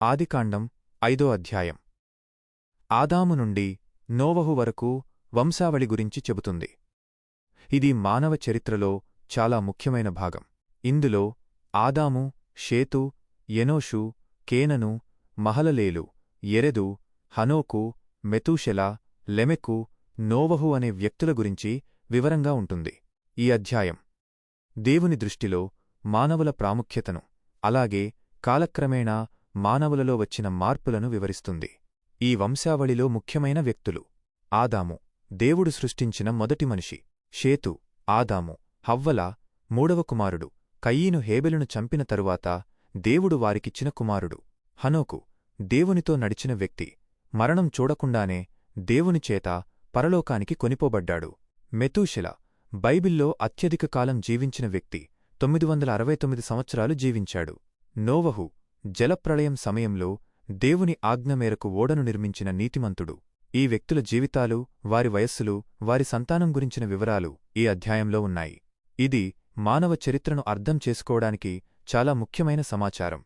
ఆదికాండం ఐదో అధ్యాయం. ఆదాము నుండి నోవహు వరకు వంశావళి గురించి చెబుతుంది. ఇది మానవ చరిత్రలో చాలా ముఖ్యమైన భాగం. ఇందులో ఆదాము షేతు ఎనోషు కేనను మహలలేలు ఎరెదు హనోకు మెతూషెల లెమెకు నోవహు అనే వ్యక్తుల గురించి వివరంగా ఉంటుంది. ఈ అధ్యాయం దేవుని దృష్టిలో మానవుల ప్రాముఖ్యతను అలాగే కాలక్రమేణా మానవులలో వచ్చిన మార్పులను వివరిస్తుంది. ఈ వంశావళిలో ముఖ్యమైన వ్యక్తులు ఆదాము దేవుడు సృష్టించిన మొదటి మనిషి షేతు ఆదాము హవ్వల మూడవ కుమారుడు కయ్యీను హేబెలును చంపిన తరువాత దేవుడు వారికిచ్చిన కుమారుడు. హనోకు దేవునితో నడిచిన వ్యక్తి మరణం చూడకుండానే దేవునిచేత పరలోకానికి కొనిపోబడ్డాడు. మెతూషెల బైబిల్లో అత్యధిక కాలం జీవించిన వ్యక్తి తొమ్మిది వందల అరవై తొమ్మిది సంవత్సరాలు జీవించాడు. నోవహు జలప్రళయం సమయంలో దేవుని ఆజ్ఞ మేరకు ఓడను నిర్మించిన నీతిమంతుడు. ఈ వ్యక్తుల జీవితాలు వారి వయస్సులు వారి సంతానం గురించిన వివరాలు ఈ అధ్యాయంలో ఉన్నాయి. ఇది మానవ చరిత్రను అర్థం చేసుకోవడానికి చాలా ముఖ్యమైన సమాచారం.